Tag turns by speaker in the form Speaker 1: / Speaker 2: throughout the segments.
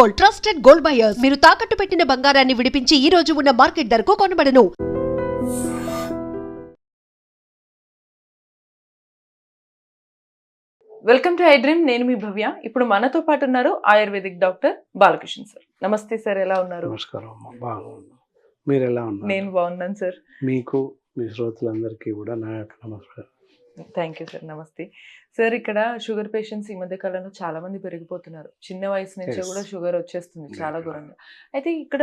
Speaker 1: Gold trusted gold buyers. మీరు తాకట్టు పెట్టిన బంగారాన్ని విడిపించి ఈ రోజు ఉన్న మార్కెట్ ధరకు కొనబడను.
Speaker 2: వెల్కమ్ టు ఐ డ్రీమ్ నేను మీ భవ్య. ఇప్పుడు మనతో పాటు ఉన్నారు ఆయుర్వేదిక్ డాక్టర్ బాలకృష్ణ సార్. నమస్తే సార్ ఎలా ఉన్నారు?
Speaker 3: నమస్కారం బాగున్నాను. మీరు ఎలా ఉన్నారు?
Speaker 2: నేను బాగున్నాను సార్.
Speaker 3: మీకు మీ శ్రోతలందరికీ కూడా నా యొక్క నమస్కారం.
Speaker 2: Thank you sir. నమస్తే. సార్ ఇక్కడ షుగర్ పేషెంట్స్ ఈ మధ్య కాలంలో చాలా మంది పెరిగిపోతున్నారు. చిన్న వయసు నుంచే. కూడా షుగర్ వచ్చేస్తుంది చాలా. ఘోరంగా అయితే ఇక్కడ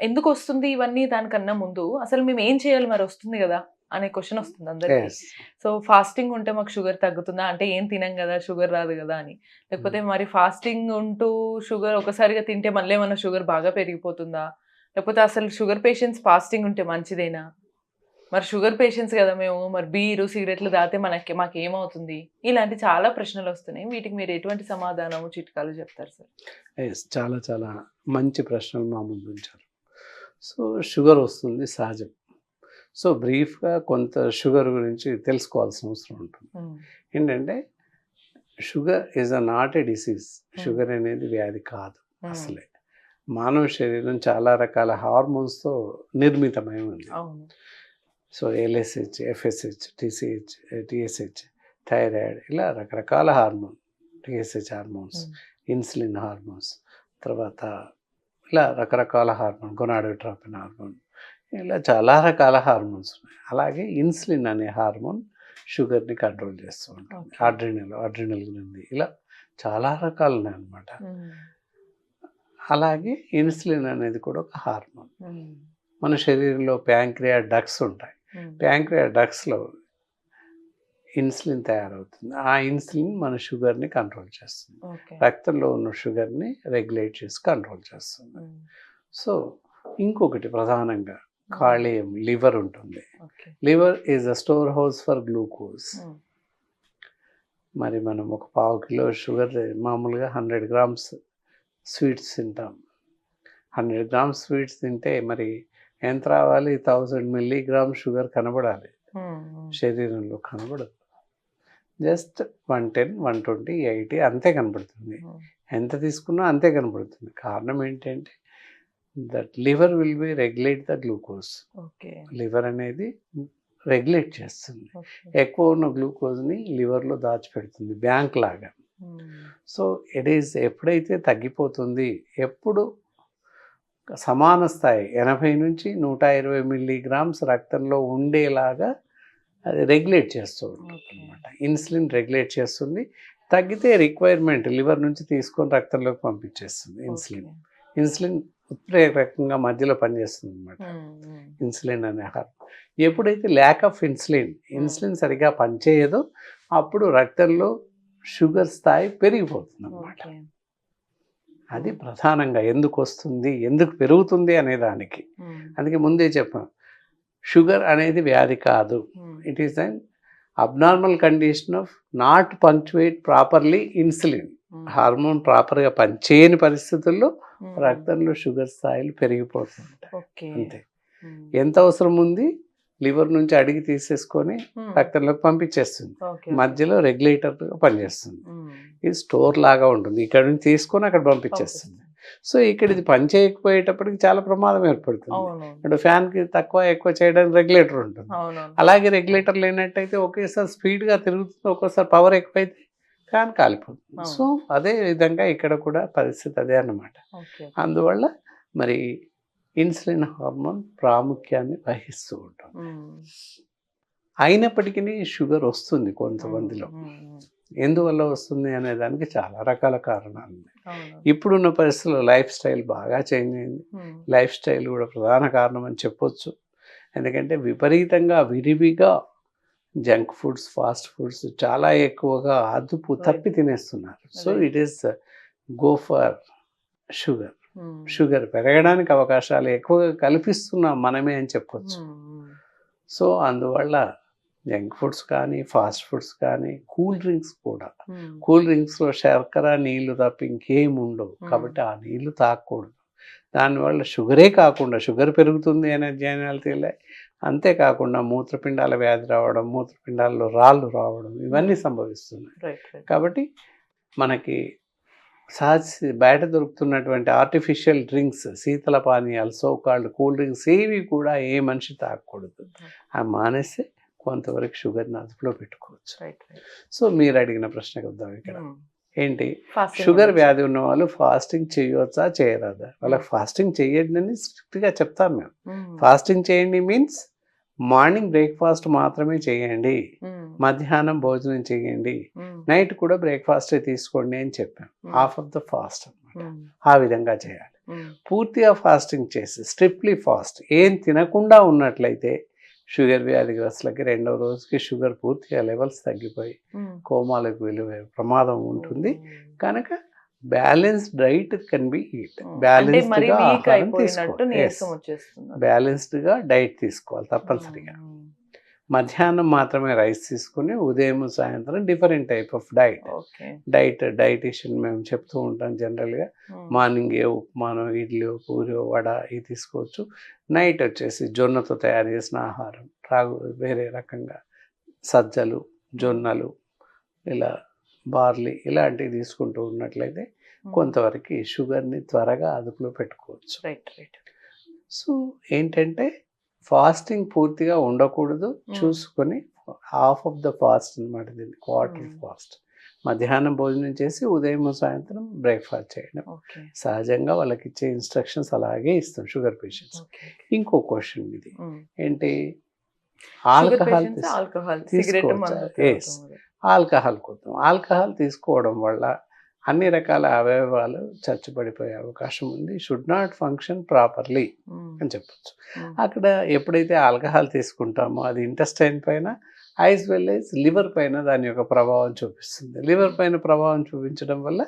Speaker 2: ఎందుకు వస్తుంది ఇవన్నీ దానికన్నా ముందు అసలు మేము ఏం చేయాలి మరి? వస్తుంది కదా అనే క్వశ్చన్ వస్తుంది అందరికి. సో ఫాస్టింగ్ ఉంటే మాకు షుగర్ తగ్గుతుందా? అంటే ఏం తినం కదా షుగర్ రాదు కదా అని. లేకపోతే మరి ఫాస్టింగ్ ఉంటూ షుగర్ ఒకసారిగా తింటే మళ్ళీ ఏమన్నా షుగర్ బాగా పెరిగిపోతుందా? లేకపోతే అసలు షుగర్ పేషెంట్స్ ఫాస్టింగ్ ఉంటే మంచిదేనా? మరి షుగర్ పేషెంట్స్ కదా మేము మరి బీరు సిగరెట్లు దాతే మనకి మాకు ఏమవుతుంది ఇలాంటి చాలా ప్రశ్నలు వస్తున్నాయి. వీటికి మీరు ఎటువంటి సమాధానము చిట్కాలు చెప్తారు సార్?
Speaker 3: Yes, చాలా చాలా మంచి ప్రశ్నలు మా ముందు ఉంచారు. సో షుగర్ వస్తుంది సహజం. సో బ్రీఫ్గా కొంత షుగర్ గురించి తెలుసుకోవాల్సిన అవసరం ఉంటుంది. ఏంటంటే sugar is uh not a disease sugar అనేది వ్యాధి కాదు అసలే. మానవ శరీరం చాలా రకాల హార్మోన్స్తో నిర్మితమై ఉంది. So LSH FSH TCH TSH thyroid ఇలా రకరకాల hormone TSH hormones
Speaker 2: Mm.
Speaker 3: Insulin hormones తర్వాత ఇలా రకరకాల హార్మోన్ గొనాడోట్రాపిన్ హార్మోన్ ఇలా చాలా రకాల హార్మోన్స్ ఉన్నాయి. అలాగే ఇన్సులిన్ అనే హార్మోన్ షుగర్ని కంట్రోల్ చేస్తూ ఉంటుంది.
Speaker 2: Okay.
Speaker 3: అడ్రినల్ అడ్రినల్ గ్రంథి ఇలా చాలా రకాలు ఉన్నాయి అన్నమాట
Speaker 2: ఉమ్,
Speaker 3: అలాగే ఇన్సులిన్ అనేది కూడా ఒక హార్మోన్.
Speaker 2: ఉమ్,
Speaker 3: మన శరీరంలో ప్యాంక్రియా డక్స్ ఉంటాయి. ప్యాంక్రియా డక్స్లో ఇన్సులిన్ తయారవుతుంది. ఆ ఇన్సులిన్ మన షుగర్ని కంట్రోల్ చేస్తుంది. రక్తంలో ఉన్న షుగర్ని రెగ్యులేట్ చేసి కంట్రోల్ చేస్తుంది. సో ఇంకొకటి ప్రధానంగా కాళేయం లివర్ ఉంటుంది. Liver is a store house for glucose. మరి మనం ఒక పావు కిలో షుగర్ మామూలుగా హండ్రెడ్ గ్రామ్స్ స్వీట్స్ తింటాం. హండ్రెడ్ గ్రామ్స్ స్వీట్స్ తింటే మరి ఎంత రావాలి? థౌజండ్ మిల్లీగ్రామ్ షుగర్ కనబడాలి. శరీరంలో కనబడదు. Just one ten one twenty eighty అంతే కనబడుతుంది. ఎంత తీసుకున్నా అంతే కనబడుతుంది. కారణం ఏంటంటే that liver will be regulate the glucose
Speaker 2: okay.
Speaker 3: Liver అనేది రెగ్యులేట్ చేస్తుంది. ఎక్కువ ఉన్న గ్లూకోజ్ని లివర్లో దాచిపెడుతుంది బ్యాంక్ లాగా. సో ఇట్ ఈస్ ఎప్పుడైతే తగ్గిపోతుంది ఎప్పుడు సమాన స్థాయి ఎనభై నుంచి నూట ఇరవై మిల్లీగ్రామ్స్ రక్తంలో ఉండేలాగా అది రెగ్యులేట్ చేస్తూ ఉంటుంది. అనమాట ఇన్సులిన్ రెగ్యులేట్ చేస్తుంది తగ్గితే రిక్వైర్మెంట్ లివర్ నుంచి తీసుకొని రక్తంలోకి పంపించేస్తుంది ఇన్సులిన్. ఇన్సులిన్ ఉత్ప్రేరకంగా మధ్యలో పనిచేస్తుంది అనమాట ఇన్సులిన్ అనే హార్మోన్ ఎప్పుడైతే ల్యాక్ ఆఫ్ ఇన్సులిన్ ఇన్సులిన్ సరిగా పనిచేయదో అప్పుడు రక్తంలో షుగర్ స్థాయి పెరిగిపోతుంది అనమాట. అది ప్రధానంగా ఎందుకు వస్తుంది ఎందుకు పెరుగుతుంది అనే దానికి. అందుకే ముందే చెప్పాం షుగర్ అనేది వ్యాధి కాదు. It is an abnormal condition of not punctuate properly insulin hormone ప్రాపర్గా పనిచేయని పరిస్థితుల్లో రక్తంలో షుగర్ స్థాయిలు పెరిగిపోతుంటాయి. అంతే. ఎంత అవసరం ఉంది? లివర్ నుంచి అడిగి తీసేసుకొని రక్తంలోకి పంపించేస్తుంది. మధ్యలో రెగ్యులేటర్గా పనిచేస్తుంది. ఇది స్టోర్ లాగా ఉంటుంది. ఇక్కడ నుంచి తీసుకొని అక్కడ పంపించేస్తుంది. సో ఇక్కడ ఇది పని చేయకపోయేటప్పటికి చాలా ప్రమాదం ఏర్పడుతుంది. ఇప్పుడు ఫ్యాన్కి తక్కువ ఎక్కువ చేయడానికి రెగ్యులేటర్ ఉంటుంది. అలాగే రెగ్యులేటర్ లేనట్టయితే ఒకేసారి స్పీడ్గా తిరుగుతుంది ఒక్కోసారి పవర్ ఎక్కువైతే ఫ్యాన్ కాలిపోతుంది. సో అదే విధంగా ఇక్కడ కూడా పరిస్థితి అదే అన్నమాట. అందువల్ల మరి ఇన్సులిన్ హార్మోన్ ప్రాముఖ్యాన్ని వహిస్తూ ఉంటుంది. అయినప్పటికీ షుగర్ వస్తుంది కొంతమందిలో. ఎందువల్ల వస్తుంది అనే దానికి చాలా రకాల కారణాలు ఉన్నాయి. ఇప్పుడున్న పరిస్థితుల్లో లైఫ్ స్టైల్ బాగా చేంజ్ అయింది. లైఫ్ స్టైల్ కూడా ప్రధాన కారణం అని చెప్పొచ్చు. ఎందుకంటే విపరీతంగా విరివిగా జంక్ ఫుడ్స్ ఫాస్ట్ ఫుడ్స్ చాలా ఎక్కువగా అదుపు తప్పి తినేస్తున్నారు. So. It is go for sugar. Sugar పెరగడానికి అవకాశాలు ఎక్కువగా కల్పిస్తున్నాం మనమే అని చెప్పొచ్చు. సో అందువల్ల జంక్ ఫుడ్స్ కానీ ఫాస్ట్ ఫుడ్స్ కానీ కూల్ డ్రింక్స్ కూడా. కూల్ డ్రింక్స్లో శర్కర నీళ్ళు తప్ప ఇంకేం ఉండవు. కాబట్టి ఆ నీళ్ళు తాగకూడదు. దానివల్ల షుగరే కాకుండా షుగర్ పెరుగుతుంది అనే అధ్యయనాలు తేలాయి అంతేకాకుండా మూత్రపిండాల వ్యాధి రావడం మూత్రపిండాల్లో రాళ్ళు రావడం ఇవన్నీ సంభవిస్తున్నాయి. కాబట్టి మనకి సహజ బయట దొరుకుతున్నటువంటి ఆర్టిఫిషియల్ డ్రింక్స్ శీతల పానీయాలు సో కాల్డ్ కూల్ డ్రింక్స్ ఏవి కూడా ఏ మనిషి తాగకూడదు. ఆ మానేస్తే కొంతవరకు షుగర్ని అదుపులో పెట్టుకోవచ్చు. సో మీరు అడిగిన ప్రశ్నకు వద్దాం ఇక్కడ.
Speaker 2: Hmm.
Speaker 3: ఏంటి? షుగర్ వ్యాధి ఉన్న వాళ్ళు ఫాస్టింగ్ చేయవచ్చా చేయరాదా? వాళ్ళకి ఫాస్టింగ్ చేయొద్దు అని స్ట్రిక్ట్గా చెప్తాం మేము. ఫాస్టింగ్ చేయండి మీన్స్ మార్నింగ్ బ్రేక్ఫాస్ట్ మాత్రమే చేయండి. మధ్యాహ్నం భోజనం చేయండి. నైట్ కూడా బ్రేక్ఫాస్ట్ తీసుకోండి అని చెప్పాం. హాఫ్ ఆఫ్ ద ఫాస్ట్ అన్నమాట. ఆ విధంగా చేయాలి. పూర్తిగా ఫాస్టింగ్ చేసి స్ట్రిప్లీ ఫాస్ట్ ఏం తినకుండా ఉన్నట్లయితే షుగర్ వ్యాధిగ్రస్తులకి రెండో రోజుకి షుగర్ పూర్తిగా లెవెల్స్ తగ్గిపోయి కోమాలకు వెలువే ప్రమాదం ఉంటుంది. కనుక balanced diet can be eat బ్యాలెన్స్డ్గా ఆహారం తీసుకోవాలి. బ్యాలెన్స్డ్గా డైట్ తీసుకోవాలి తప్పనిసరిగా. మధ్యాహ్నం మాత్రమే రైస్ తీసుకుని ఉదయం సాయంత్రం different type of diet. Diet dietician మేము చెప్తూ ఉంటాం జనరల్గా. మార్నింగ్ ఏ ఉప్మానో ఇడ్లీ పూరి వడ ఇది తీసుకోవచ్చు. నైట్ వచ్చేసి జొన్నతో తయారు చేసిన ఆహారం. రాగు వేరే రకంగా సజ్జలు జొన్నలు ఇలా బార్లీ ఇలాంటివి తీసుకుంటూ ఉన్నట్లయితే కొంతవరకు షుగర్ని త్వరగా అదుపులో పెట్టుకోవచ్చు.
Speaker 2: Right right.
Speaker 3: సో ఏంటంటే ఫాస్టింగ్ పూర్తిగా ఉండకూడదు. చూసుకొని హాఫ్ ఆఫ్ ద ఫాస్ట్ అనమాట దీన్ని క్వార్టర్. ఫాస్ట్. మధ్యాహ్నం భోజనం చేసి ఉదయం సాయంత్రం బ్రేక్ఫాస్ట్ చేయడం. సహజంగా వాళ్ళకి ఇచ్చే ఇన్స్ట్రక్షన్స్ అలాగే ఇస్తాం షుగర్ పేషెంట్స్. ఇంకో క్వశ్చన్ ఇది. ఏంటి? Alcohol
Speaker 2: alcohol.
Speaker 3: ఆల్కహాల్ కొద్దాం ఆల్కహాల్ తీసుకోవడం వల్ల అన్ని రకాల అవయవాలు చచ్చుపడిపోయే అవకాశం ఉంది. షుడ్ నాట్ ఫంక్షన్ ప్రాపర్లీ అని చెప్పొచ్చు. అక్కడ ఎప్పుడైతే ఆల్కహాల్ తీసుకుంటామో అది ఇంటెస్టైన్ పైన ఐస్ వెల్ ఎస్ లివర్ పైన దాని యొక్క ప్రభావం చూపిస్తుంది. లివర్ పైన ప్రభావం చూపించడం వల్ల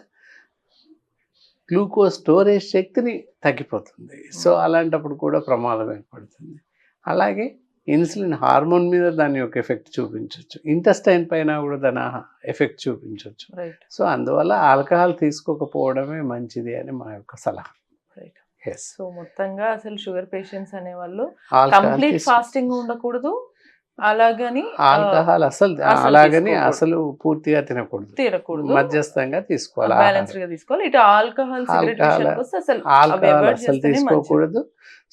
Speaker 3: గ్లూకోజ్ స్టోరేజ్ శక్తిని తగ్గిపోతుంది. సో అలాంటప్పుడు కూడా ప్రమాదం ఏర్పడుతుంది. అలాగే ఇన్సులిన్ హార్మోన్ మీద దాని యొక్క ఎఫెక్ట్ చూపించవచ్చు ఇంటెస్టైన్ పైన కూడా దాని ఎఫెక్ట్ చూపించవచ్చు సో అందువల్ల ఆల్కహాల్ తీసుకోకపోవడమే మంచిది అని మా యొక్క సలహా.
Speaker 2: సో మొత్తంగా అసలు షుగర్ పేషెంట్స్ అనే వాళ్ళు కంప్లీట్ ఫాస్టింగ్ ఉండకూడదు. అలాగని
Speaker 3: ఆల్కహాల్ అసలు అలాగని. అసలు పూర్తిగా తినకూడదు.
Speaker 2: తీరకూడదు
Speaker 3: మధ్యస్థంగా తీసుకోవాలి
Speaker 2: బ్యాలెన్స్గా తీసుకోవాలి. ఇటు ఆల్కహాల్ సిగరెట్ అసలు
Speaker 3: ఆల్కహాల్ అసలు. తీసుకోకూడదు.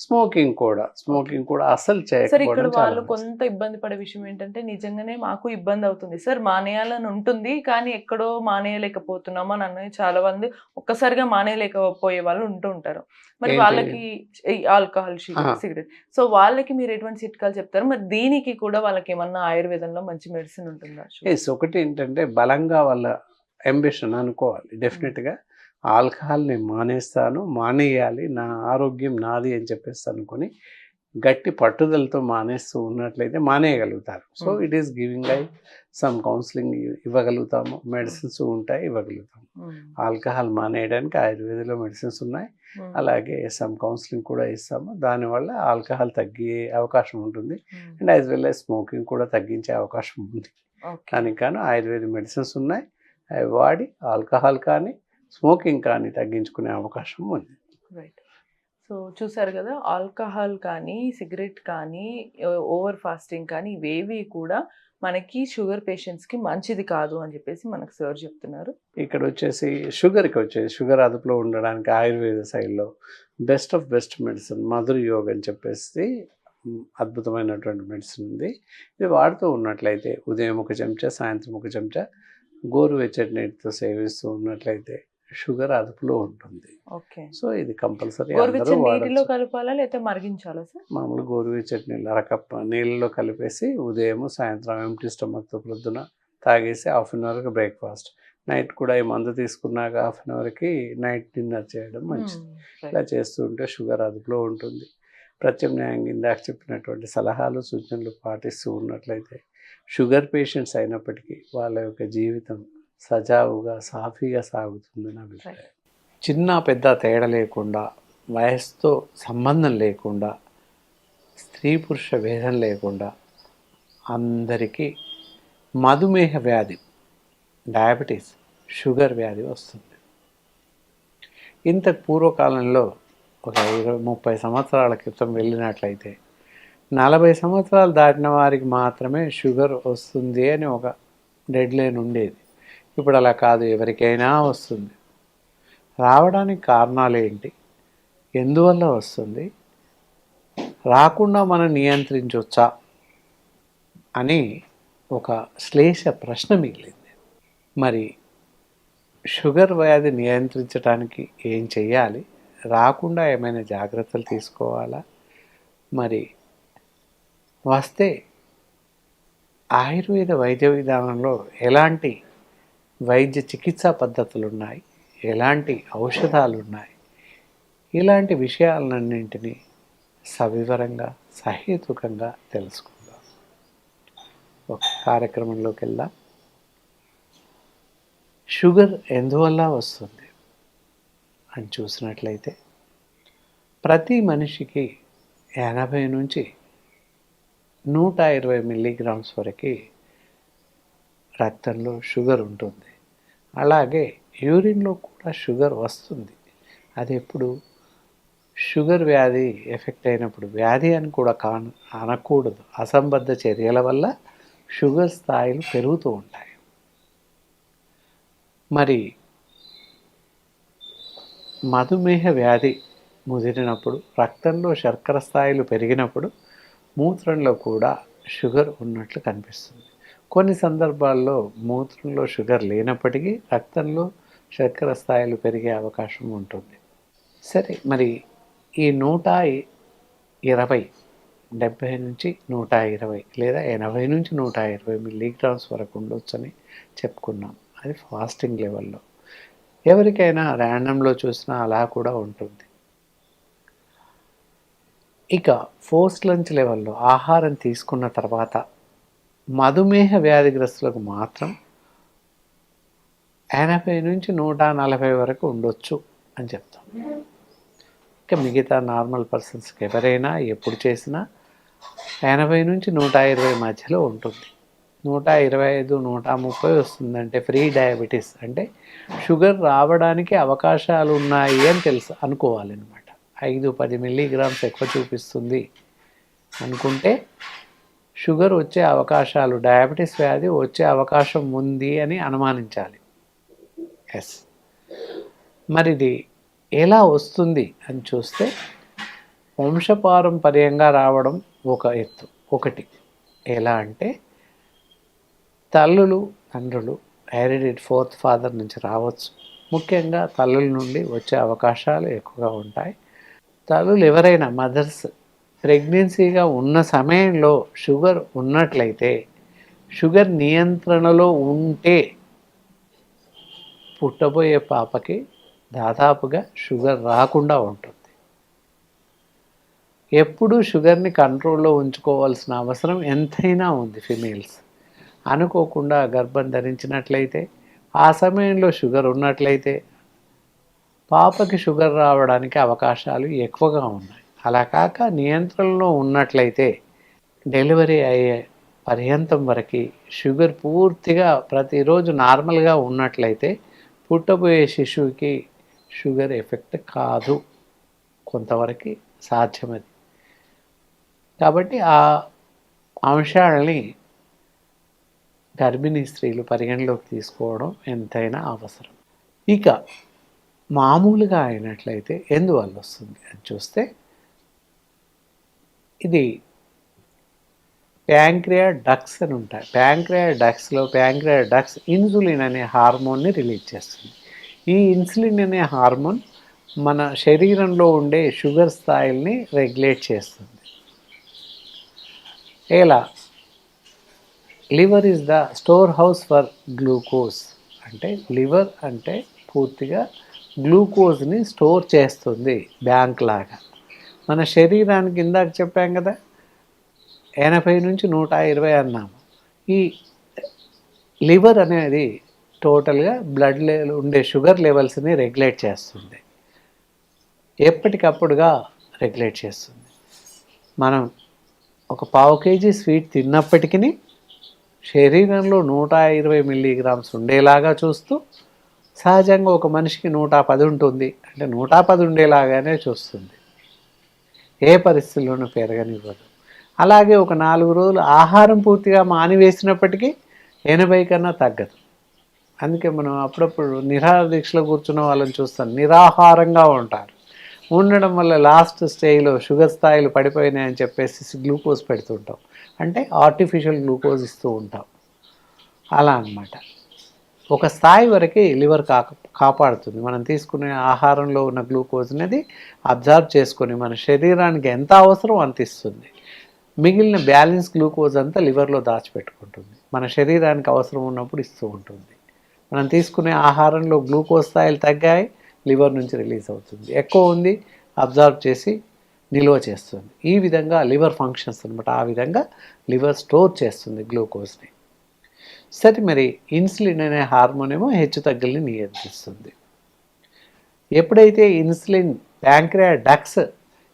Speaker 3: స్మోకింగ్ కూడా స్మోకింగ్ కూడా అసలు
Speaker 2: సార్ ఇక్కడ వాళ్ళు. కొంత ఇబ్బంది పడే విషయం ఏంటంటే నిజంగానే మాకు ఇబ్బంది అవుతుంది. సార్ మానేయాలని ఉంటుంది కానీ ఎక్కడో మానేయలేకపోతున్నాము అని అన్నది చాలా మంది ఒక్కసారిగా మానేయలేకపోయే వాళ్ళు ఉంటూ ఉంటారు. మరి? వాళ్ళకి ఆల్కహాల్. సిగరెట్. సో వాళ్ళకి మీరు ఎటువంటి చిట్కాలు చెప్తారు? మరి దీనికి కూడా వాళ్ళకి ఏమన్నా ఆయుర్వేదంలో మంచి మెడిసిన్ ఉంటుందా?
Speaker 3: ఒకటి ఏంటంటే బలంగా వాళ్ళ అంబిషన్ అనుకోవాలి డెఫినెట్గా ఆల్కహాల్ని మానేస్తాను మానేయాలి నా ఆరోగ్యం నాది అని చెప్పేసి అనుకొని గట్టి పట్టుదలతో మానేస్తూ ఉన్నట్లయితే మానేయగలుగుతారు. So. It is giving I some counselling ఇవ్వగలుగుతాము medicines ఉంటాయి ఇవ్వగలుగుతాము. ఆల్కహాల్ మానేయడానికి ఆయుర్వేదంలో మెడిసిన్స్ ఉన్నాయి అలాగే సమ్ కౌన్సిలింగ్ కూడా ఇస్తాము. దానివల్ల ఆల్కహాల్ తగ్గే అవకాశం ఉంటుంది and as well as smoking కూడా తగ్గించే అవకాశం ఉంది. దానికి గాను ఆయుర్వేద మెడిసిన్స్ ఉన్నాయి. అవి వాడి ఆల్కహాల్ కానీ స్మోకింగ్ కానీ తగ్గించుకునే అవకాశం ఉంది.
Speaker 2: రైట్ సో చూసారు కదా ఆల్కహాల్ కానీ సిగరెట్ కానీ ఓవర్ ఫాస్టింగ్ కానీ ఇవేవి కూడా మనకి షుగర్ పేషెంట్స్కి మంచిది కాదు అని చెప్పేసి మనకు సార్ చెప్తున్నారు.
Speaker 3: ఇక్కడ వచ్చేసి షుగర్కి వచ్చేసి షుగర్ అదుపులో ఉండడానికి ఆయుర్వేద శైలిలో best of best medicine Madhura Yog అని చెప్పేసి అద్భుతమైనటువంటి మెడిసిన్ ఉంది. ఇది వాడుతూ ఉన్నట్లయితే ఉదయం ఒక చెంచా సాయంత్రం ఒక చెంచా గోరువెచ్చటి నీటితో సేవిస్తూ ఉన్నట్లయితే షుగర్ అదుపులో ఉంటుంది.
Speaker 2: ఓకే.
Speaker 3: సో ఇది కంపల్సరీ
Speaker 2: నీటిలో కలపాలా? లేకపోతే మరిగించాలా సార్?
Speaker 3: మామూలు గోరువెచ్చటి నీళ్ళు అరకప్ప నీళ్ళలో కలిపేసి ఉదయం సాయంత్రం ఎంటీ స్టమక్తో ప్రొద్దున తాగేసి హాఫ్ అన్ అవర్కి బ్రేక్ఫాస్ట్ నైట్ కూడా ఈ మందు తీసుకున్నాక హాఫ్ అన్ అవర్కి నైట్ డిన్నర్ చేయడం మంచిది. ఇలా చేస్తూ ఉంటే షుగర్ అదుపులో ఉంటుంది. ప్రత్యామ్నాయంగా ఇందాక చెప్పినటువంటి సలహాలు సూచనలు పాటిస్తూ ఉన్నట్లయితే షుగర్ పేషెంట్స్ అయినప్పటికీ వాళ్ళ యొక్క జీవితం సజావుగా సాఫీగా సాగుతుందని అభిప్రాయం. చిన్న పెద్ద తేడా లేకుండా వయసుతో సంబంధం లేకుండా స్త్రీ పురుష భేదం లేకుండా అందరికీ మధుమేహ వ్యాధి డయాబెటీస్ షుగర్ వ్యాధి వస్తుంది. ఇంత పూర్వకాలంలో ఒక ఇరవై ముప్పై సంవత్సరాల క్రితం వెళ్ళినట్లయితే నలభై సంవత్సరాలు దాటిన వారికి మాత్రమే షుగర్ వస్తుంది అని ఒక డెడ్ లైన్ ఉండేది. ఇప్పుడు అలా కాదు ఎవరికైనా వస్తుంది. రావడానికి కారణాలు ఏంటి ఎందువల్ల వస్తుంది? రాకుండా మనం నియంత్రించవచ్చా అని ఒక శ్లేష ప్రశ్న మిగిలింది. మరి షుగర్ వ్యాధి నియంత్రించడానికి ఏం చేయాలి రాకుండా ఏమైనా జాగ్రత్తలు తీసుకోవాలా? మరి వస్తే ఆయుర్వేద వైద్య విధానంలో ఎలాంటి వైద్య చికిత్సా పద్ధతులు ఉన్నాయి ఎలాంటి ఔషధాలు ఉన్నాయి ఇలాంటి విషయాలన్నింటినీ సవివరంగా సహేతుకంగా తెలుసుకుందాం. ఒక కార్యక్రమంలోకి వెళ్దాం. షుగర్ ఎందువల్ల వస్తుంది? అని చూసినట్లయితే ప్రతి మనిషికి ఎనభై నుంచి నూట ఇరవై మిల్లీగ్రామ్స్ వరకు రక్తంలో షుగర్ ఉంటుంది. అలాగే యూరిన్లో కూడా షుగర్ వస్తుంది. అది ఎప్పుడు? షుగర్ వ్యాధి ఎఫెక్ట్ అయినప్పుడు. వ్యాధి అని కూడా కాను అనకూడదు. అసంబద్ధ చర్యల వల్ల షుగర్ స్థాయిలు పెరుగుతూ ఉంటాయి. మరి మధుమేహ వ్యాధి ముదిరినప్పుడు రక్తంలో శర్కర స్థాయిలు పెరిగినప్పుడు మూత్రంలో కూడా షుగర్ ఉన్నట్లు కనిపిస్తుంది. కొన్ని సందర్భాల్లో మూత్రంలో షుగర్ లేనప్పటికీ రక్తంలో శర్కర స్థాయిలు పెరిగే అవకాశం ఉంటుంది. సరే మరి ఈ నూట ఇరవై డెబ్భై నుంచి నూట ఇరవై లేదా ఎనభై నుంచి నూట ఇరవై మిల్లీగ్రామ్స్ వరకు ఉండొచ్చని చెప్పుకున్నాం. అది ఫాస్టింగ్ లెవెల్లో. ఎవరికైనా ర్యాండంలో చూసినా అలా కూడా ఉంటుంది. ఇక ఫోర్స్ లంచ్ లెవెల్లో ఆహారం తీసుకున్న తర్వాత మధుమేహ వ్యాధిగ్రస్తులకు మాత్రం ఎనభై నుంచి నూట నలభై వరకు ఉండొచ్చు అని చెప్తాం. ఇక మిగతా నార్మల్ పర్సన్స్కి ఎవరైనా ఎప్పుడు చేసినా ఎనభై నుంచి నూట ఇరవై మధ్యలో ఉంటుంది. నూట ఇరవై ఐదు నూట ముప్పై వస్తుందంటే ఫ్రీ డయాబెటీస్ అంటే షుగర్ రావడానికి అవకాశాలు ఉన్నాయి అని తెలుసు అనుకోవాలన్నమాట. ఐదు పది మిల్లీగ్రామ్స్ ఎక్కువ చూపిస్తుంది అనుకుంటే షుగర్ వచ్చే అవకాశాలు డయాబెటీస్ వ్యాధి వచ్చే అవకాశం ఉంది అని అనుమానించాలి. ఎస్ మరి ఇది ఎలా వస్తుంది అని చూస్తే వంశపారంపర్యంగా రావడం ఒక ఎత్తు. ఒకటి ఎలా అంటే తల్లులు తండ్రులు హెరిడేట్ ఫోర్త్ ఫాదర్ నుంచి రావచ్చు. ముఖ్యంగా తల్లుల నుండి వచ్చే అవకాశాలు ఎక్కువగా ఉంటాయి. తల్లులు ఎవరైనా మదర్స్ ప్రెగ్నెన్సీగా ఉన్న సమయంలో షుగర్ ఉన్నట్లయితే షుగర్ నియంత్రణలో ఉంటే పుట్టబోయే పాపకి దాదాపుగా షుగర్ రాకుండా ఉంటుంది. ఎప్పుడూ షుగర్ని కంట్రోల్లో ఉంచుకోవాల్సిన అవసరం ఎంతైనా ఉంది ఫిమేల్స్. అనుకోకుండా గర్భం ధరించినట్లయితే ఆ సమయంలో షుగర్ ఉన్నట్లయితే పాపకి షుగర్ రావడానికి అవకాశాలు ఎక్కువగా ఉన్నాయి. అలా కాక నియంత్రణలో ఉన్నట్లయితే డెలివరీ అయ్యే పర్యంతం వరకు షుగర్ పూర్తిగా ప్రతిరోజు నార్మల్గా ఉన్నట్లయితే పుట్టబోయే శిశువుకి షుగర్ ఎఫెక్ట్ కాదు కొంతవరకు సాధ్యమది. కాబట్టి ఆ అంశాలని గర్భిణీ స్త్రీలు పరిగణలోకి తీసుకోవడం ఎంతైనా అవసరం. ఇక మామూలుగా అయినట్లయితే ఎందువల్ల వస్తుంది? అని చూస్తే ఇది ప్యాంక్రియా డక్స్ అని ఉంటాయి. ప్యాంక్రియా డక్స్లో ప్యాంక్రియా డక్స్ ఇన్సులిన్ అనే హార్మోన్ని రిలీజ్ చేస్తుంది. ఈ ఇన్సులిన్ అనే హార్మోన్ మన శరీరంలో ఉండే షుగర్ స్థాయిల్ని రెగ్యులేట్ చేస్తుంది. ఎలా? Liver is the store house for glucose. అంటే లివర్ అంటే పూర్తిగా గ్లూకోజ్ని స్టోర్ చేస్తుంది బ్యాంక్ లాగా. మన శరీరానికి ఇందాక చెప్పాం కదా ఎనభై నుంచి నూట ఇరవై అన్నాము ఈ లివర్ అనేది టోటల్గా బ్లడ్ లెవెల్ ఉండే షుగర్ లెవెల్స్ని రెగ్యులేట్ చేస్తుంది. ఎప్పటికప్పుడుగా రెగ్యులేట్ చేస్తుంది. మనం ఒక పావు కేజీ స్వీట్ తిన్నప్పటికీ శరీరంలో నూట ఇరవై మిల్లీగ్రామ్స్ ఉండేలాగా చూస్తూ సహజంగా ఒక మనిషికి నూట పది ఉంటుంది. అంటే నూట పది ఉండేలాగానే చూస్తుంది. ఏ పరిస్థితుల్లోనూ పెరగనివ్వదు. అలాగే ఒక నాలుగు రోజులు ఆహారం పూర్తిగా మానివేసినప్పటికీ ఎనభై కన్నా తగ్గదు. అందుకే మనం అప్పుడప్పుడు నిరాహార దీక్షలో కూర్చున్న వాళ్ళని చూస్తాం. నిరాహారంగా ఉంటారు. ఉండడం వల్ల లాస్ట్ స్టేజ్లో షుగర్ స్థాయిలు పడిపోయినాయని చెప్పేసి గ్లూకోజ్ పెడుతుంటాం. అంటే ఆర్టిఫిషియల్ గ్లూకోజ్ ఇస్తూ ఉంటాం. అలా అనమాట ఒక స్థాయి వరకే లివర్ కాక కాపాడుతుంది. మనం తీసుకునే ఆహారంలో ఉన్న గ్లూకోజ్ అనేది అబ్జర్వ్ చేసుకొని మన శరీరానికి ఎంత అవసరం అంత ఇస్తుంది. మిగిలిన బ్యాలెన్స్ గ్లూకోజ్ అంతా లివర్లో దాచిపెట్టుకుంటుంది. మన శరీరానికి అవసరం ఉన్నప్పుడు ఇస్తూ ఉంటుంది. మనం తీసుకునే ఆహారంలో గ్లూకోజ్ స్థాయిలు తగ్గాయి లివర్ నుంచి రిలీజ్ అవుతుంది. ఎక్కువ ఉంది అబ్జర్వ్ చేసి నిల్వ చేస్తుంది. ఈ విధంగా లివర్ ఫంక్షన్స్ అనమాట ఆ విధంగా లివర్ స్టోర్ చేస్తుంది గ్లూకోజ్ని. సరే మరి ఇన్సులిన్ అనే హార్మోన్ ఏమో హెచ్చు తగ్గుల్ని నియంత్రిస్తుంది. ఎప్పుడైతే ఇన్సులిన్ ప్యాంక్రియా డక్స్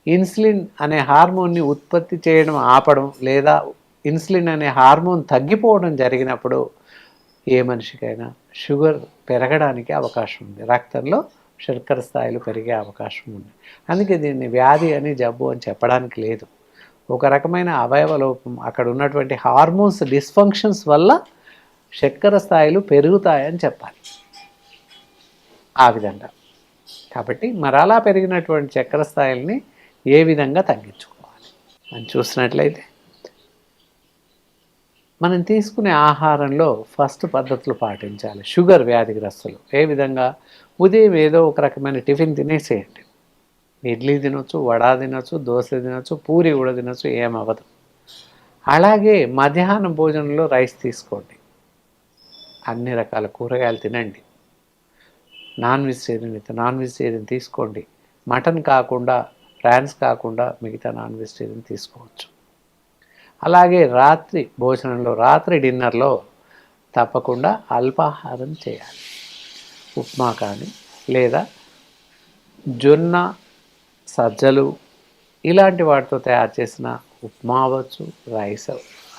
Speaker 3: ఇన్సులిన్ అనే హార్మోన్ని ఉత్పత్తి చేయడం ఆపడం లేదా ఇన్సులిన్ అనే హార్మోన్ తగ్గిపోవడం జరిగినప్పుడు ఏ మనిషికైనా షుగర్ పెరగడానికి అవకాశం ఉంది. రక్తంలో శర్కర స్థాయిలు పెరిగే అవకాశం ఉంది. అందుకే దీన్ని వ్యాధి అని జబ్బు అని చెప్పడానికి లేదు. ఒక రకమైన అవయవ లోపం అక్కడ ఉన్నటువంటి హార్మోన్స్ డిస్ఫంక్షన్స్ వల్ల చక్కెర స్థాయిలు పెరుగుతాయని చెప్పాలి. ఆ విధంగా. కాబట్టి మరి అలా పెరిగినటువంటి చక్కెర స్థాయిల్ని ఏ విధంగా తగ్గించుకోవాలి? అని చూసినట్లయితే మనం తీసుకునే ఆహారంలో ఫస్ట్ పద్ధతులు పాటించాలి. షుగర్ వ్యాధిగ్రస్తులు. ఏ విధంగా? ఉదయం ఏదో ఒక రకమైన టిఫిన్ తినేసేయండి. ఇడ్లీ తినొచ్చు వడ తినొచ్చు దోశ తినొచ్చు పూరి కూడా తినొచ్చు ఏమవ్వదు. అలాగే మధ్యాహ్నం భోజనంలో రైస్ తీసుకోండి. అన్ని రకాల కూరగాయలు తినండి. నాన్ వెజిటేరియన్ అయితే నాన్ వెజిటేరియన్ తీసుకోండి. మటన్ కాకుండా ప్రాన్స్ కాకుండా మిగతా నాన్ వెజిటేరియన్ తీసుకోవచ్చు. అలాగే రాత్రి భోజనంలో రాత్రి డిన్నర్లో తప్పకుండా అల్పాహారం చేయాలి. ఉప్మా కానీ లేదా జొన్న సజ్జలు ఇలాంటి వాటితో తయారు చేసిన ఉప్మా అవ్వచ్చు రైస్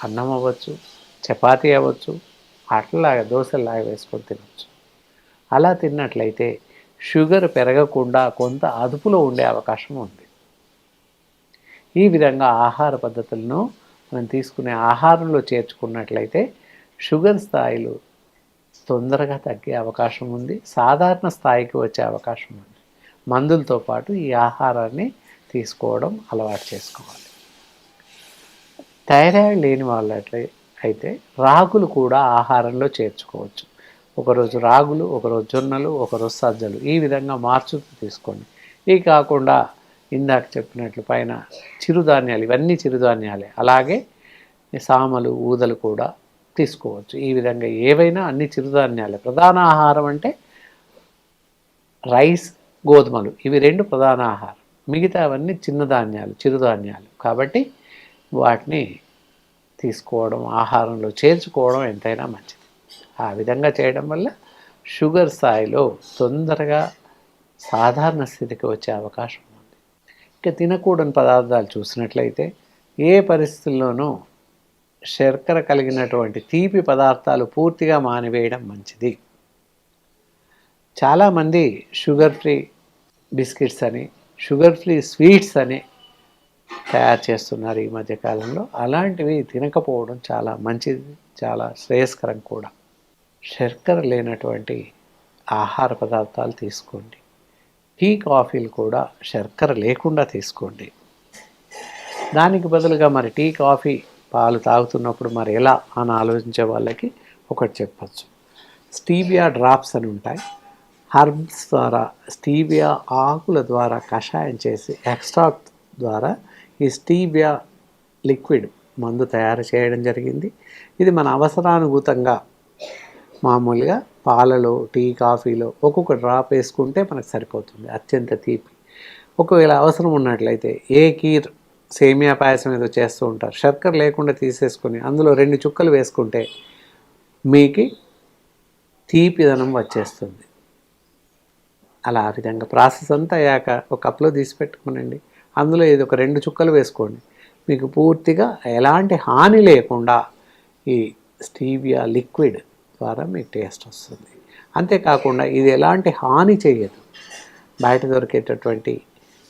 Speaker 3: అన్నం అవ్వచ్చు చపాతీ అవ్వచ్చు అట్లాగా దోశలాగా వేసుకొని తినవచ్చు అలా తిన్నట్లయితే షుగర్ పెరగకుండా కొంత అదుపులో ఉండే అవకాశం ఉంది. ఈ విధంగా ఆహార పద్ధతులను మనం తీసుకునే ఆహారంలో చేర్చుకున్నట్లయితే షుగర్ స్థాయిలు తొందరగా తగ్గే అవకాశం ఉంది. సాధారణ స్థాయికి వచ్చే అవకాశం ఉంది. మందులతో పాటు ఈ ఆహారాన్ని తీసుకోవడం అలవాటు చేసుకోవాలి. థైరాయిడ్ లేని వాళ్ళట్లే అయితే రాగులు కూడా ఆహారంలో చేర్చుకోవచ్చు. ఒకరోజు రాగులు ఒకరోజు జొన్నలు ఒకరోజు సజ్జలు. ఈ విధంగా మార్చుతూ తీసుకోండి. ఇవి కాకుండా ఇందాక చెప్పినట్లు పైన చిరుధాన్యాలు ఇవన్నీ చిరుధాన్యాలే. అలాగే సామలు ఊదలు కూడా తీసుకోవచ్చు. ఈ విధంగా ఏవైనా అన్ని చిరుధాన్యాలే. ప్రధాన ఆహారం అంటే రైస్ గోధుమలు. ఇవి రెండు ప్రధాన ఆహారం. మిగతా అవన్నీ చిన్న ధాన్యాలు చిరుధాన్యాలు. కాబట్టి వాటిని తీసుకోవడం ఆహారంలో చేర్చుకోవడం ఎంతైనా మంచిది. ఆ విధంగా చేయడం వల్ల షుగర్ స్థాయిలో తొందరగా సాధారణ స్థితికి వచ్చే అవకాశం ఉంది. ఇక తినకూడని పదార్థాలు చూసినట్లయితే ఏ పరిస్థితుల్లోనూ శర్కర కలిగినటువంటి తీపి పదార్థాలు పూర్తిగా మానివేయడం మంచిది. చాలామంది షుగర్ ఫ్రీ బిస్కెట్స్ అని షుగర్ ఫ్రీ స్వీట్స్ అని తయారు చేస్తున్నారు ఈ మధ్యకాలంలో అలాంటివి తినకపోవడం చాలా మంచిది చాలా శ్రేయస్కరం కూడా. శర్కర లేనటువంటి ఆహార పదార్థాలు తీసుకోండి. టీ కాఫీలు కూడా శర్కర లేకుండా తీసుకోండి. దానికి బదులుగా మరి టీ కాఫీ పాలు తాగుతున్నప్పుడు మరి ఎలా అని ఆలోచించే వాళ్ళకి ఒకటి చెప్పచ్చు. స్టీవియా డ్రాప్స్ అని ఉంటాయి. హర్బ్స్ ద్వారా స్టీవియా ఆకుల ద్వారా కషాయం చేసి ఎక్స్ట్రాక్ట్ ద్వారా ఈ స్టీబియా లిక్విడ్ మందు తయారు చేయడం జరిగింది. ఇది మన అవసరానుభూతంగా మామూలుగా పాలలో టీ కాఫీలో ఒక్కొక్క డ్రాప్ వేసుకుంటే మనకు సరిపోతుంది అత్యంత తీపి. ఒకవేళ అవసరం ఉన్నట్లయితే ఏ కీర్ సేమియా పాయసం ఏదో చేస్తూ ఉంటారు. శర్కర లేకుండా తీసేసుకొని అందులో రెండు చుక్కలు వేసుకుంటే మీకు తీపిదనం వచ్చేస్తుంది. అలా ఆ విధంగా ప్రాసెస్ అంతా అయ్యాక ఒక కప్లో తీసి పెట్టుకోనండి. అందులో ఇది ఒక రెండు చుక్కలు వేసుకోండి. మీకు పూర్తిగా ఎలాంటి హాని లేకుండా ఈ స్టీవియా లిక్విడ్ ద్వారా మీకు టేస్ట్ వస్తుంది. అంతేకాకుండా ఇది ఎలాంటి హాని చేయదు. బయట దొరికేటటువంటి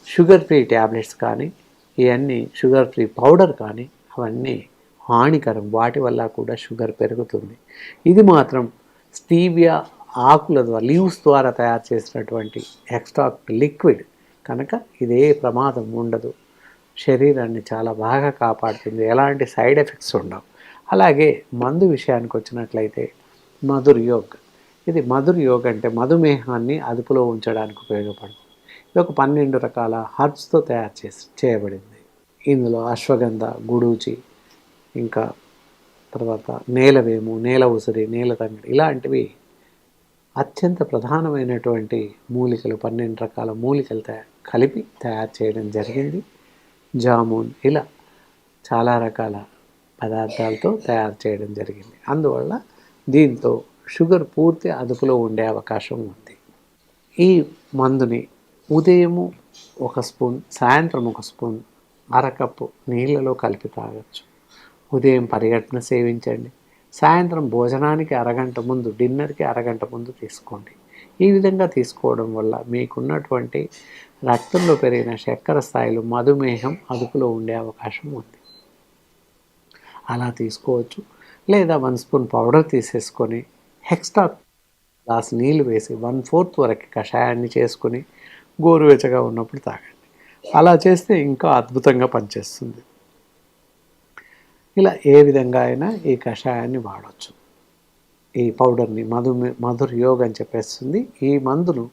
Speaker 3: షుగర్ ఫ్రీ ట్యాబ్లెట్స్ కానీ ఇవన్నీ షుగర్ ఫ్రీ పౌడర్ కానీ అవన్నీ హానికరం. వాటి వల్ల కూడా షుగర్ పెరుగుతుంది. ఇది మాత్రం స్టీవియా ఆకుల ద్వారా లీవ్స్ ద్వారా తయారు చేసినటువంటి ఎక్స్ట్రాక్ట్ లిక్విడ్ కనుక ఇదే ప్రమాదం ఉండదు. శరీరాన్ని చాలా బాగా కాపాడుతుంది. ఎలాంటి సైడ్ ఎఫెక్ట్స్ ఉండవు. అలాగే మందు విషయానికి వచ్చినట్లయితే మధుర్ యోగ్. ఇది మధుర్ యోగ్ అంటే మధుమేహాన్ని అదుపులో ఉంచడానికి ఉపయోగపడుతుంది. ఇది ఒక పన్నెండు రకాల హర్బ్స్తో తయారు చేసి చేయబడింది. ఇందులో అశ్వగంధ గుడూచి ఇంకా తర్వాత నేలవేము నేల ఉసిరి నేల తంగడి ఇలాంటివి అత్యంత ప్రధానమైనటువంటి మూలికలు పన్నెండు రకాల మూలికలు తయా- కలిపి తయారు చేయడం జరిగింది. జామున్ ఇలా చాలా రకాల పదార్థాలతో తయారు చేయడం జరిగింది. అందువల్ల దీంతో షుగర్ పూర్తి అదుపులో ఉండే అవకాశం ఉంది. ఈ మందుని ఉదయము ఒక స్పూన్ సాయంత్రం ఒక స్పూన్ అరకప్పు నీళ్ళలో కలిపి తాగొచ్చు. ఉదయం పరిగెట్టన సేవించండి. సాయంత్రం భోజనానికి అరగంట ముందు డిన్నర్కి అరగంట ముందు తీసుకోండి. ఈ విధంగా తీసుకోవడం వల్ల మీకున్నటువంటి రక్తంలో పెరిగిన చక్కెర స్థాయిలు మధుమేహం అదుపులో ఉండే అవకాశం ఉంది. అలా తీసుకోవచ్చు. లేదా వన్ స్పూన్ పౌడర్ తీసేసుకొని ఎక్స్ట్రా గ్లాస్ నీళ్ళు వేసి వన్ ఫోర్త్ వరకు కషాయాన్ని చేసుకొని గోరువెచ్చగా ఉన్నప్పుడు తాగండి. అలా చేస్తే ఇంకా అద్భుతంగా పనిచేస్తుంది. ఇలా ఏ విధంగా అయినా ఈ కషాయాన్ని వాడవచ్చు ఈ పౌడర్ని మధు మధుర్ యోగ్ అని చెప్పేస్తుంది. ఈ మందును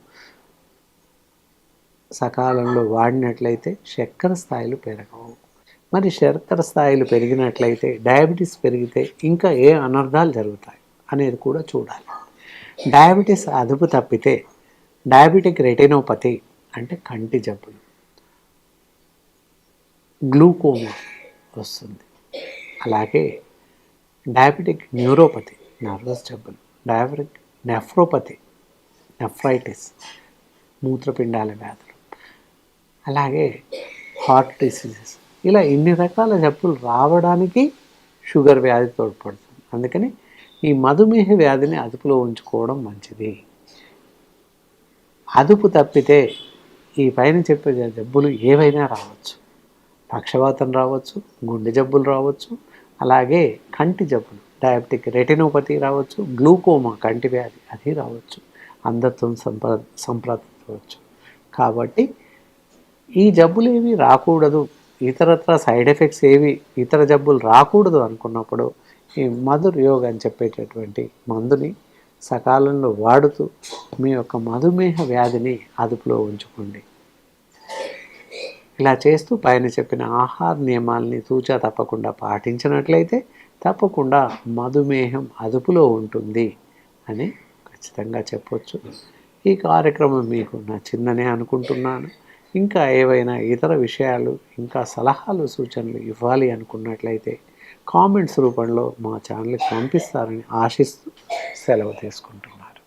Speaker 3: సకాలంలో వాడినట్లయితే చక్కెర స్థాయిలు పెరగవు. మరి శర్కర స్థాయిలు పెరిగినట్లయితే డయాబెటీస్ పెరిగితే ఇంకా ఏ అనర్థాలు జరుగుతాయి అనేది కూడా చూడాలి. డయాబెటీస్ అదుపు తప్పితే డయాబెటిక్ రెటినోపతి అంటే కంటి జబ్బులు గ్లూకోమా వస్తుంది. అలాగే డయాబెటిక్ న్యూరోపతి నర్వస్ జబ్బులు డయాబెటిక్ నెఫ్రోపతి నెఫ్రైటిస్ మూత్రపిండాల వ్యాధులు అలాగే హార్ట్ డిసీజెస్. ఇలా ఇన్ని రకాల జబ్బులు రావడానికి షుగర్ వ్యాధి తోడ్పడుతుంది. అందుకని ఈ మధుమేహ వ్యాధిని అదుపులో ఉంచుకోవడం మంచిది. అదుపు తప్పితే ఈ పైన చెప్పే జబ్బులు ఏవైనా రావచ్చు. పక్షవాతం రావచ్చు గుండె జబ్బులు రావచ్చు అలాగే కంటి జబ్బులు డయాబెటిక్ రెటినోపతి రావచ్చు గ్లూకోమా కంటి వ్యాధి అది రావచ్చు అంధత్వం సంప్ర సంప్రదించవచ్చు. కాబట్టి ఈ జబ్బులు ఏవి రాకూడదు ఇతరత్ర సైడ్ ఎఫెక్ట్స్ ఏవి ఇతర జబ్బులు రాకూడదు అనుకున్నప్పుడు ఈ మధుర్ యోగ్ అని చెప్పేటటువంటి మందుని సకాలంలో వాడుతూ మీ యొక్క మధుమేహ వ్యాధిని అదుపులో ఉంచుకోండి. ఇలా చేస్తూ పైన చెప్పిన ఆహార నియమాల్ని తూచా తప్పకుండా పాటించినట్లయితే తప్పకుండా మధుమేహం అదుపులో ఉంటుంది అని ఖచ్చితంగా చెప్పొచ్చు. ఈ కార్యక్రమం మీకు నచ్చిందనే అనుకుంటున్నాను. ఇంకా ఏవైనా ఇతర విషయాలు ఇంకా సలహాలు సూచనలు ఇవ్వాలి అనుకున్నట్లయితే కామెంట్స్ రూపంలో మా ఛానల్కి పంపిస్తారని ఆశిస్తూ సెలవు తీసుకుంటున్నారు